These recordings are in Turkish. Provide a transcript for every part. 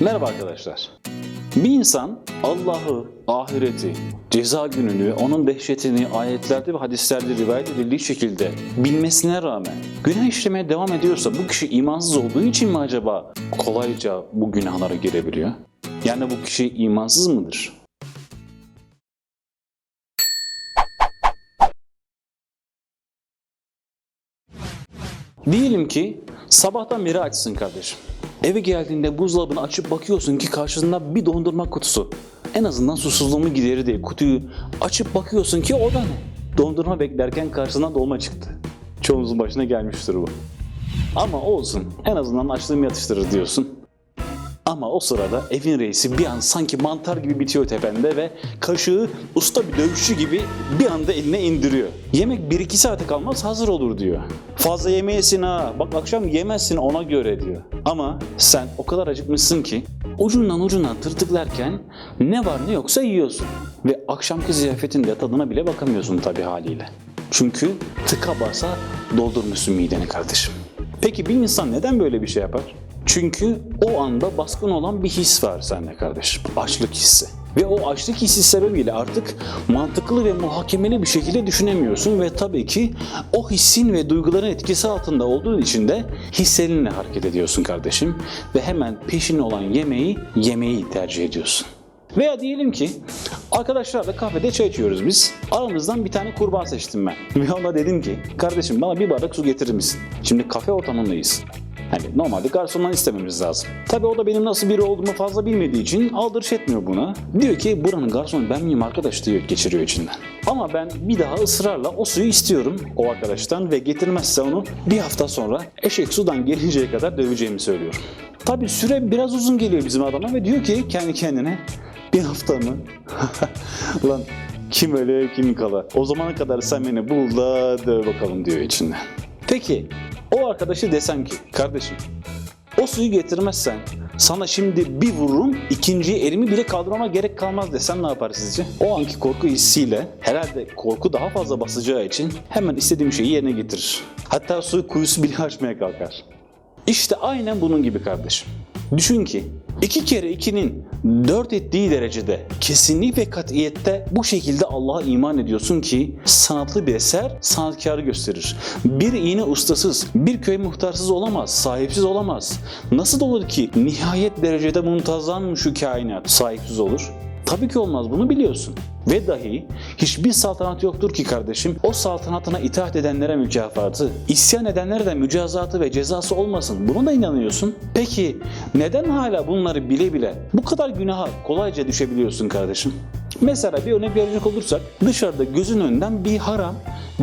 Merhaba arkadaşlar. Bir insan Allah'ı, ahireti, ceza gününü onun dehşetini ayetlerde ve hadislerde rivayet edildiği şekilde bilmesine rağmen günah işlemeye devam ediyorsa bu kişi imansız olduğu için mi acaba kolayca bu günahlara girebiliyor? Yani bu kişi imansız mıdır? Diyelim ki sabahtan beri açsın kardeşim. Eve geldiğinde buzdolabını açıp bakıyorsun ki karşısında bir dondurma kutusu. En azından susuzluğumu giderir diye kutuyu açıp bakıyorsun ki o da ne? Dondurma beklerken karşısına dolma çıktı. Çoğumuzun başına gelmiştir bu. Ama olsun en azından açlığımı yatıştırır diyorsun. Ama o sırada evin reisi bir an sanki mantar gibi bitiyor tepende ve kaşığı usta bir dövüşçü gibi bir anda eline indiriyor. Yemek 1-2 saate kalmaz hazır olur diyor. Fazla yemeyesin ha bak akşam yemezsin ona göre diyor. Ama sen o kadar acıkmışsın ki ucundan ucundan tırtıklarken ne var ne yoksa yiyorsun. Ve akşamki ziyafetinde tadına bile bakamıyorsun tabii haliyle. Çünkü tıka basa doldurmuşsun mideni kardeşim. Peki bir insan neden böyle bir şey yapar? Çünkü o anda baskın olan bir his var sende kardeşim. Açlık hissi. Ve o açlık hissi sebebiyle artık mantıklı ve muhakemeli bir şekilde düşünemiyorsun ve tabii ki o hissin ve duyguların etkisi altında olduğun için de hislerinle hareket ediyorsun kardeşim ve hemen peşin olan yemeği yemeği tercih ediyorsun. Veya diyelim ki arkadaşlarla kafede çay içiyoruz biz. Aramızdan bir tane kurbağa seçtim ben. Ve ona dedim ki kardeşim bana bir bardak su getirir misin? Şimdi kafe ortamındayız. Hani normalde garsondan istememiz lazım. Tabi o da benim nasıl biri olduğumu fazla bilmediği için aldırış etmiyor buna. Diyor ki buranın garsonu ben miyim arkadaş diyor geçiriyor içinden. Ama ben bir daha ısrarla o suyu istiyorum o arkadaştan ve getirmezse onu bir hafta sonra eşek sudan gelinceye kadar döveceğimi söylüyorum. Tabi süre biraz uzun geliyor bizim adama ve diyor ki kendi kendine bir hafta mı? Lan kim öyle kim kala. O zamana kadar sen beni bul da döv bakalım diyor içinden. Peki o arkadaşı desem ki kardeşim o suyu getirmezsen sana şimdi bir vururum ikinciyi elimi bile kaldırmama gerek kalmaz desem ne yapar sizce? O anki korku hissiyle herhalde korku daha fazla basacağı için hemen istediğim şeyi yerine getirir. Hatta su kuyusu bile açmaya kalkar. İşte aynen bunun gibi kardeşim. Düşün ki 2 kere 2'nin 4 ettiği derecede kesinlik ve katiyette bu şekilde Allah'a iman ediyorsun ki sanatlı bir eser sanatkarı gösterir. Bir iğne ustasız, bir köy muhtarsız olamaz, sahipsiz olamaz. Nasıl olur ki nihayet derecede muntazam şu kainat sahipsiz olur? Tabii ki olmaz bunu biliyorsun. Ve dahi hiçbir saltanat yoktur ki kardeşim o saltanatına itaat edenlere mükafatı, isyan edenlere de mücazatı ve cezası olmasın. Buna da inanıyorsun. Peki neden hala bunları bile bile bu kadar günaha kolayca düşebiliyorsun kardeşim? Mesela bir örnek verecek olursak dışarıda gözün önünden bir haram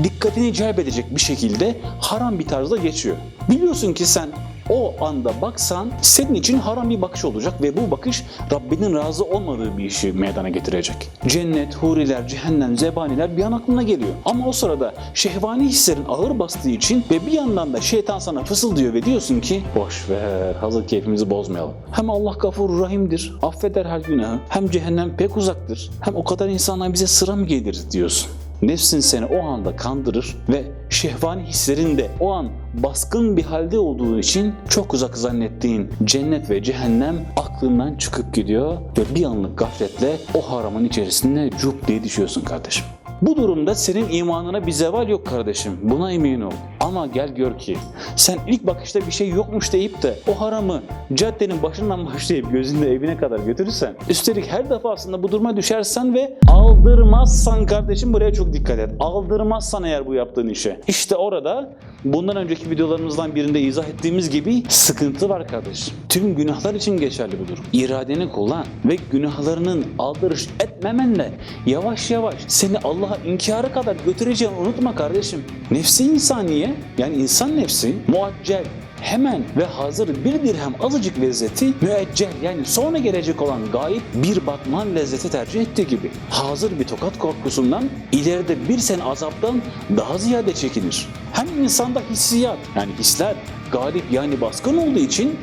dikkatini celbedecek bir şekilde haram bir tarzda geçiyor. Biliyorsun ki sen o anda baksan senin için haram bir bakış olacak ve bu bakış Rabbinin razı olmadığı bir işi meydana getirecek. Cennet, huriler, cehennem, zebaniler bir an aklına geliyor. Ama o sırada şehvani hislerin ağır bastığı için ve bir yandan da şeytan sana fısıldıyor ve diyorsun ki boş ver hazır keyfimizi bozmayalım. Hem Allah gafur rahimdir, affeder her günahı. Hem cehennem pek uzaktır. Hem o kadar insanlar bize sıra mı gelir diyorsun. Nefsin seni o anda kandırır ve şehvani hislerin de o an baskın bir halde olduğu için çok uzak zannettiğin cennet ve cehennem aklından çıkıp gidiyor ve bir anlık gafletle o haramın içerisinde cup diye düşüyorsun kardeşim. Bu durumda senin imanına bir zeval yok kardeşim. Buna emin ol. Ama gel gör ki sen ilk bakışta bir şey yokmuş deyip de o haramı caddenin başından başlayıp gözünde evine kadar götürürsen üstelik her defasında bu duruma düşersen ve aldırmazsan kardeşim buraya çok dikkat et. Aldırmazsan eğer bu yaptığın işe. İşte orada bundan önceki videolarımızdan birinde izah ettiğimiz gibi sıkıntı var kardeşim. Tüm günahlar için geçerli bu durum. İradeni kullan ve günahlarının aldırış etmemenle yavaş yavaş seni Allah'a inkara kadar götüreceğini unutma kardeşim. Nefsi insaniye yani insan nefsi muaccel hemen ve hazır bir dirhem azıcık lezzeti müeccel yani sonra gelecek olan gayip bir batman lezzeti tercih ettiği gibi hazır bir tokat korkusundan ileride bir sen azaptan daha ziyade çekinir. Hem insanda hissiyat yani hisler galip yani baskın olduğu için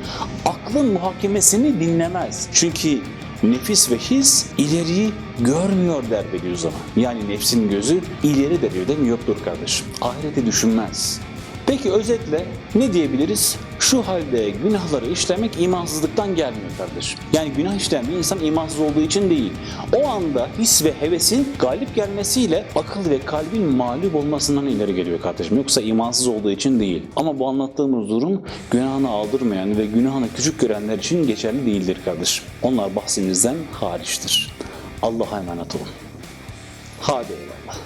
aklın muhakemesini dinlemez. Çünkü Nefis ve his ileriyi görmüyor der Bediüzzaman. Yani nefsin gözü ileri derecede miyoptur kardeşim. Ahireti düşünmez. Peki özetle ne diyebiliriz? Şu halde günahları işlemek imansızlıktan gelmiyor kardeşim. Yani günah işleyen bir insan imansız olduğu için değil. O anda his ve hevesin galip gelmesiyle akıl ve kalbin mağlup olmasından ileri geliyor kardeşim. Yoksa imansız olduğu için değil. Ama bu anlattığımız durum günahını aldırmayan ve günahını küçük görenler için geçerli değildir kardeşim. Onlar bahsimizden hariçtir. Allah'a emanet olun. Hadi eyvallah.